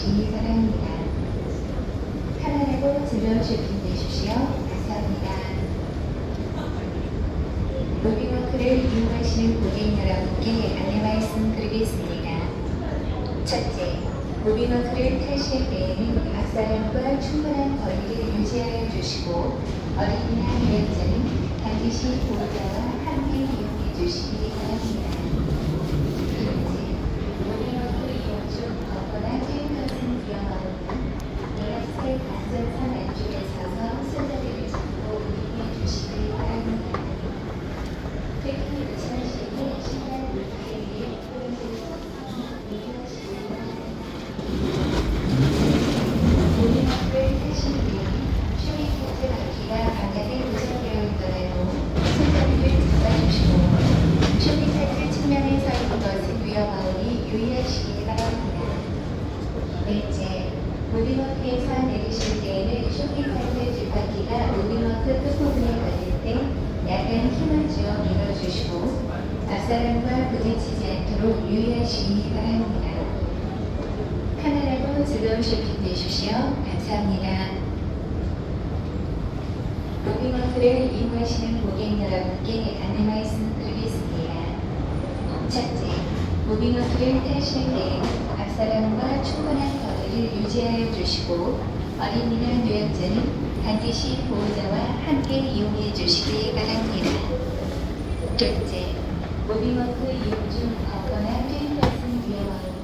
유의하시기 바랍니다. 편안하고 즐거운 쇼핑 되십시오. 감사합니다. 로비워크를 이용하시는 고객 여러분께 안내 말씀 드리겠습니다. 첫째, 로비워크를 타실 때에는 앞사람과 충분한 거리를 유지하여 주시고 어린이나 유학자는 반드시 보호자와 함께 이용해 주시기 바랍니다. 둘째, 로비워크 이용 중 걷거나 뛰는 것은 위험하오니 노란색 안전선 안쪽에 서서 손잡이를 잡고 이용해 주시기 바랍니다. 특히 우천시는 신발 물기에 이용하시기 바랍니다. 고등학교를 타신 뒤 쇼핑카트 바퀴가 바닥에 고정되어 있더라도 손잡이를 잡아주시고 쇼핑카트 측면에 서 있는 것은 위험하오니 유의하시기 바랍니다. 넷째, 무빙워크에서 내리실 때에는 쇼핑카트 뒷바퀴가 무빙워크 끝부분에 걸릴 때 약간 힘을 주어 밀어주시고 앞사람과 부딪히지 않도록 유의하시기 바랍니다. 편안하고 즐거운 쇼핑 되십시오. 감사합니다. 무빙워크를 이용하시는 고객 여러분께 안내 말씀드리겠습니다. 첫째, 무빙워크를 타실 때앞 사람과 충분한 거리를 유지하여 주시고 어린이나 노약자는 반드시 보호자와 함께 이용해 주시기 바랍니다. 둘째, 무빙워크 이용 중 걷거나 뛰는 것은 위험하오니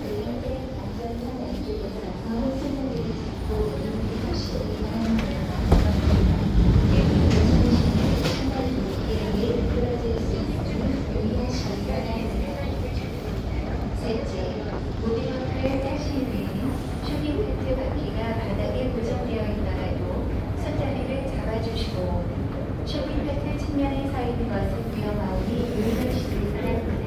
그런데 안전한 안쪽에 서서 손잡이를 잡고 이용해 주시기 바랍니다. 신발 무게에 미끄러질 수 있으니 유의하시기 바랍니다. 셋째, 무빙워크를 타실 때에는 쇼핑카트 바퀴가 바닥에 고정되어 있더라도 손잡이를 잡아주시고 쇼핑카트 측면에 서 있는 것은 위험하오니 유의하시기 바랍니다.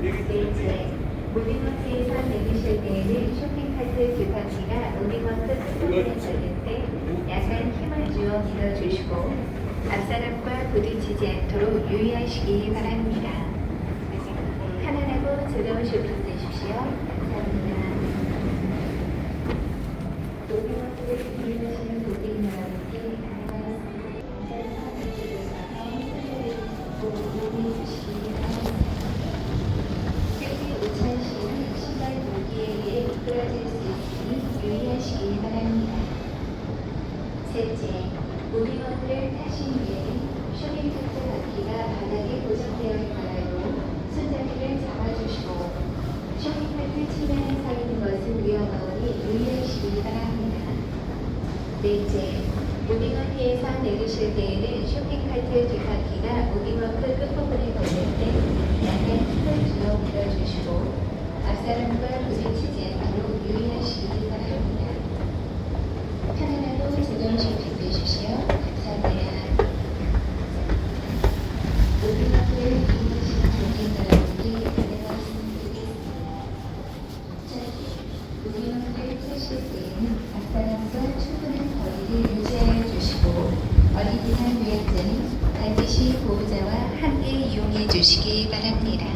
넷째, 무빙워크에서 내리실 때에는 쇼핑카트 뒷바퀴가 무빙워크 끝부분에 걸릴 때 약간 힘을 주어 밀어주시고 앞사람과 부딪히지 않도록 유의하시기 바랍니다. 편안하고 즐거운 쇼핑 되십시오. 감사합니다. 무빙워크를 이용하시는 내리실 때에는 쇼핑카트 뒷바퀴가 무빙워크 끝부분에 걸릴 때 약간 힘을 주어 밀어주시고 앞사람과 부딪히지 않도록 유의하시기 바랍니다. 편안하고 즐거운 쇼핑 되십시오. 감사합니다. 무빙워크를 이용하시는 고객 말씀드리겠습니다. 무빙워크를 타실 때에는 앞사람과 충분한 거리를 유지하여 주시고 어린이나 노약자는 반드시 보호자와 함께 이용해 주시기 바랍니다.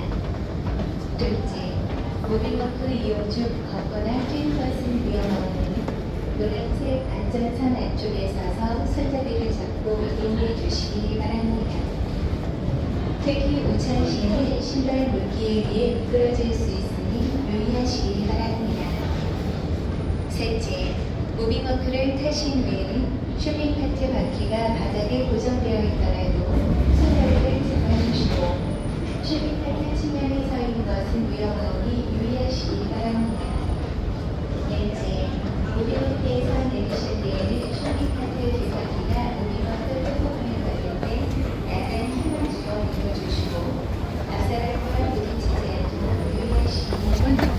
둘째, 무빙워크 이용 중 걷거나 뛰는 것은 위험하오니 노란색 안전선 안쪽에 서서 손잡이를 잡고 이용해 주시기 바랍니다. 특히 우천시는 신발 물기에 의해 미끄러질 수 있으니 유의하시기 바랍니다. 셋째, 무빙워크를 타신 후에는 쇼핑카트 바퀴가 바닥에 고정되어 있더라도 손잡이를 잡아주시고 쇼핑카트 측면에 서 있는 것은 위험하오니 유의하시기 바랍니다. 넷째, 무빙워크에서 내리실 때에는 쇼핑카트 뒷바퀴가 무빙워크 끝부분에 걸릴 때 약간 힘을 주어 밀어주시고 앞사람과 부딪히지 않도록 유의하시기 바랍니다.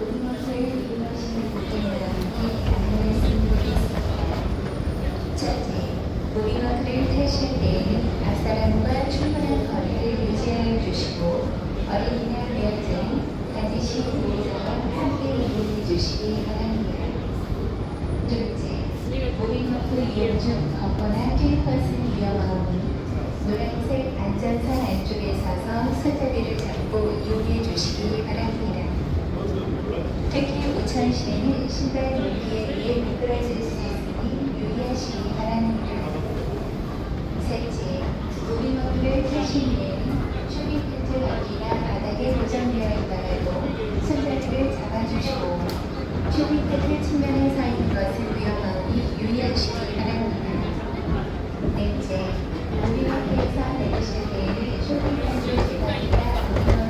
무빙워크를 이용하시는 고객 여러분께 안내 말씀드리겠습니다. 첫째, 무빙워크를 타실 때에는 앞사람과 충분한 거리를 유지하여 주시고 어린이나 노약자는 반드시 보호자와 함께 이용해 주시기 바랍니다. 둘째, 무빙워크 이용 중 걷거나 뛰는 것은 위험하오니 노란색 안전선 안쪽에 서서 손잡이를 잡고 이용해 주시기 바랍니다. 특히 우천 시에는 신발 물기에 의해 미끄러질 수 있으니 유의하시기 바랍니다. 셋째, 무빙어플을 타신 뒤에 쇼핑백을 침해한 사인 것을 위험하니 유의하시기 바랍니다. 네, 넷째, 우리 학교에서 내리실 때에는 쇼핑 판매 제작이나